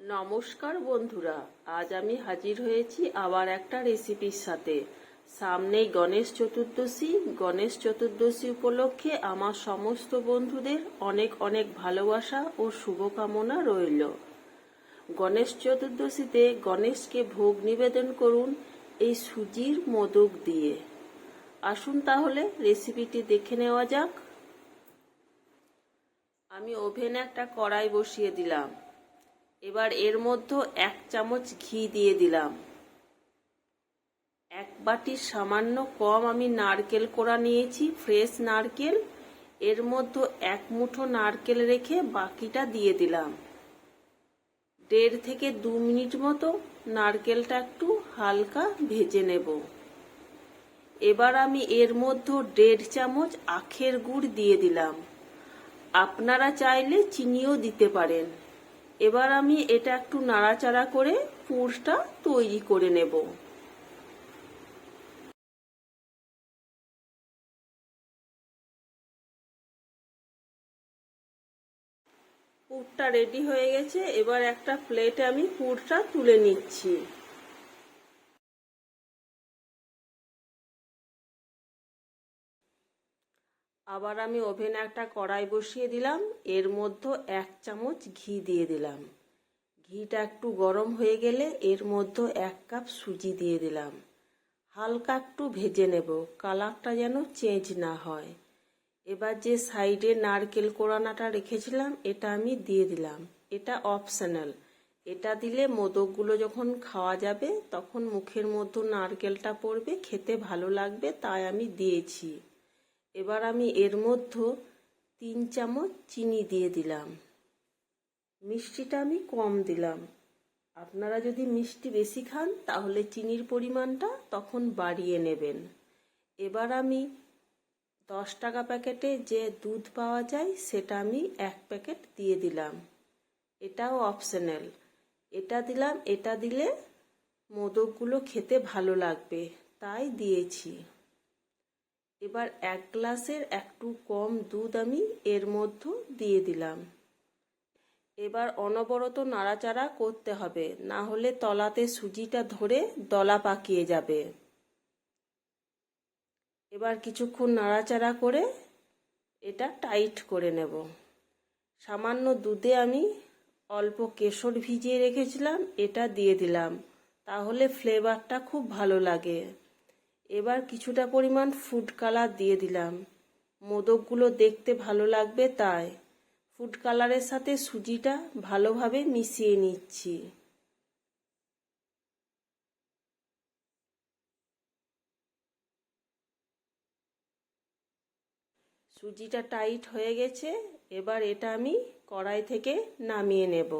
নমস্কার বন্ধুরা, আজ আমি হাজির হয়েছি আবার একটা রেসিপির সাথে। সামনেই গণেশ চতুর্দশী। গণেশ চতুর্দশী উপলক্ষে আমার সমস্ত বন্ধুদের অনেক অনেক ভালোবাসা ও শুভকামনা রইল। গণেশ চতুর্দশীতে গণেশকে ভোগ নিবেদন করুন এই সুজির মোদক দিয়ে। আসুন তাহলে রেসিপিটি দেখে নেওয়া যাক। আমি ওভেনে একটা কড়াই বসিয়ে দিলাম। এবার এর মধ্যে এক চামচ ঘি দিয়ে দিলাম। এক বাটির সামান্য কম আমি নারকেল কোড়া নিয়েছি, ফ্রেশ নারকেল। এর মধ্যে এক মুঠো নারকেল রেখে বাকিটা দিয়ে দিলাম। দেড় থেকে দু মিনিট মতো নারকেলটা একটু হালকা ভেজে নেব। এবার আমি এর মধ্যে দেড় চামচ আখের গুড় দিয়ে দিলাম। আপনারা চাইলে চিনিও দিতে পারেন। এবার আমি এটা একটু নাড়াচাড়া করে পুরটা তৈরি করে নেব। পুরটা রেডি হয়ে গেছে, এবার একটা প্লেটে আমি পুরটা তুলে নিচ্ছি। আবার আমি ওভেনে একটা কড়াই বসিয়ে দিলাম। এর মধ্যে এক চামচ ঘি দিয়ে দিলাম। ঘিটা একটু গরম হয়ে গেলে এর মধ্যে এক কাপ সুজি দিয়ে দিলাম। হালকা একটু ভেজে নেব, কালারটা যেন চেঞ্জ না হয়। এবার যে সাইডে নারকেল কোরানাটা রেখেছিলাম, এটা আমি দিয়ে দিলাম। এটা অপশনাল। এটা দিলে মোদকগুলো যখন খাওয়া যাবে, তখন মুখের মধ্যে নারকেলটা পড়বে, খেতে ভালো লাগবে, তাই আমি দিয়েছি। এবার আমি এর মধ্যে তিন চামচ চিনি দিয়ে দিলাম। মিষ্টিটা আমি কম দিলাম। আপনারা যদি মিষ্টি বেশি খান, তাহলে চিনির পরিমাণটা তখন বাড়িয়ে নেবেন। এবার আমি দশ টাকা প্যাকেটে যে দুধ পাওয়া যায়, সেটা আমি এক প্যাকেট দিয়ে দিলাম। এটাও অপশনাল। এটা দিলাম, এটা দিলে মোদকগুলো খেতে ভালো লাগবে, তাই দিয়েছি। এবার এক গ্লাসের একটু কম দুধ আমি এর মধ্যে দিয়ে দিলাম। এবার অনবরত নাড়াচাড়া করতে হবে, না হলে তলাতে সুজিটা ধরে দলা পাকিয়ে যাবে। এবার কিছুক্ষণ নাড়াচাড়া করে এটা টাইট করে নেব। সামান্য দুধে আমি অল্প কেশর ভিজিয়ে রেখেছিলাম, এটা দিয়ে দিলাম। তাহলে ফ্লেভারটা খুব ভালো লাগে। এবার কিছুটা পরিমাণ ফুড কালার দিয়ে দিলাম। মোদকগুলো দেখতে ভালো লাগবে তাই। ফুড কালারের সাথে সুজিটা ভালোভাবে মিশিয়ে নিচ্ছি। সুজিটা টাইট হয়ে গেছে, এবার এটা আমি কড়াই থেকে নামিয়ে নেব।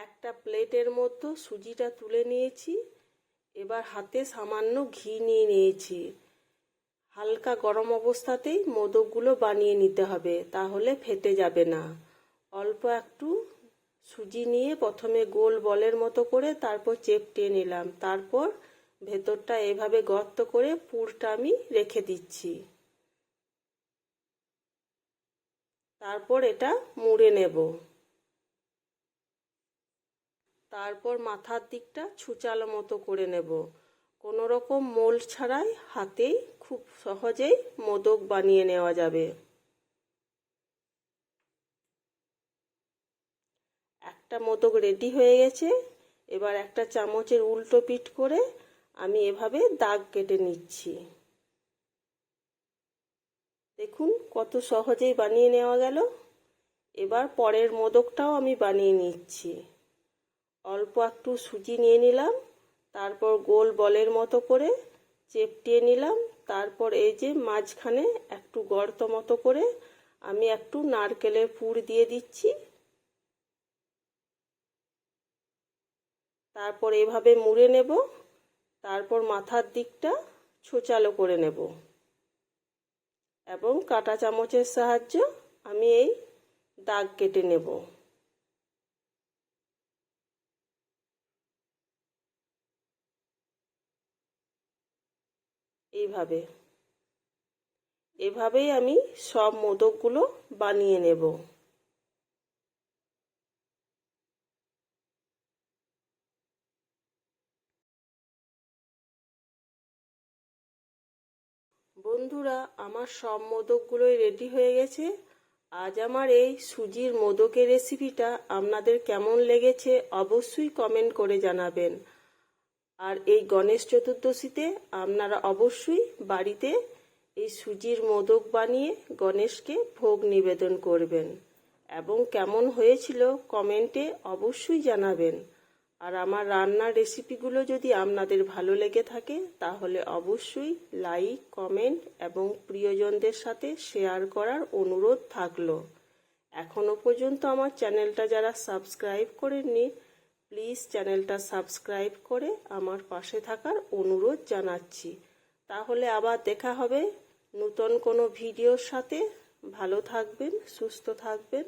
একটা প্লেটের মতো সুজিটা তুলে নিয়েছি। এবার হাতে সামান্য ঘি নিয়ে নিয়েছি। হালকা গরম অবস্থাতেই মোদকগুলো বানিয়ে নিতে হবে, তাহলে ফেটে যাবে না। অল্প একটু সুজি নিয়ে প্রথমে গোল বলের মতো করে তারপর চেপটে নিলাম। তারপর ভেতরটা এভাবে গর্ত করে পুরটা আমি রেখে দিচ্ছি। তারপর এটা মুড়ে নেব। তারপর মাথার দিকটা ছুচালো মতো করে নেব। কোনো রকম মোল ছাড়াই হাতেই খুব সহজেই মোদক বানিয়ে নেওয়া যাবে। একটা মোদক রেডি হয়ে গেছে। এবার একটা চামচের উল্টো পিঠ করে আমি এভাবে দাগ কেটে নিচ্ছি। দেখুন কত সহজেই বানিয়ে নেওয়া গেল। এবার পরের মোদকটাও আমি বানিয়ে নিচ্ছি। অল্প একটু সুজি নিয়ে নিলাম, তারপর গোল বলের মতো করে চেপটিয়ে নিলাম, তারপর এই যে মাঝখানে একটু গর্ত মতো করে আমি একটু নারকেলের পুর দিয়ে দিচ্ছি। তারপর এভাবে মুড়ে নেব, তারপর মাথার দিকটা ছোচালো করে নেব। এবং কাটা চামচের সাহায্য আমি এই দাগ কেটে নেব। এইভাবে। এভাবেই আমি সব মোদকগুলো বানিয়ে নেব। বন্ধুরা, আমার সব মোদকগুলোই রেডি হয়ে গেছে। আজ আমার এই সুজির মোদকের রেসিপিটা আপনাদের কেমন লেগেছে অবশ্যই কমেন্ট করে জানাবেন। আর এই গণেশ চতুর্দশীতে আপনারা অবশ্যই বাড়িতে এই সুজির মোদক বানিয়ে গণেশকে ভোগ নিবেদন করবেন। এবং কেমন হয়েছিল কমেন্টে অবশ্যই জানাবেন। আর আমার রান্নার রেসিপিগুলো যদি আপনাদের ভালো লেগে থাকে, তাহলে অবশ্যই লাইক, কমেন্ট এবং প্রিয়জনদের সাথে শেয়ার করার অনুরোধ থাকল। এখনও পর্যন্ত আমার চ্যানেলটা যারা সাবস্ক্রাইব করেননি প্লিজ চ্যানেলটা সাবস্ক্রাইব করে আমার পাশে থাকার অনুরোধ জানাচ্ছি। তাহলে আবার দেখা হবে নূতন কোনো ভিডিওর সাথে। ভালো থাকবেন, সুস্থ থাকবেন।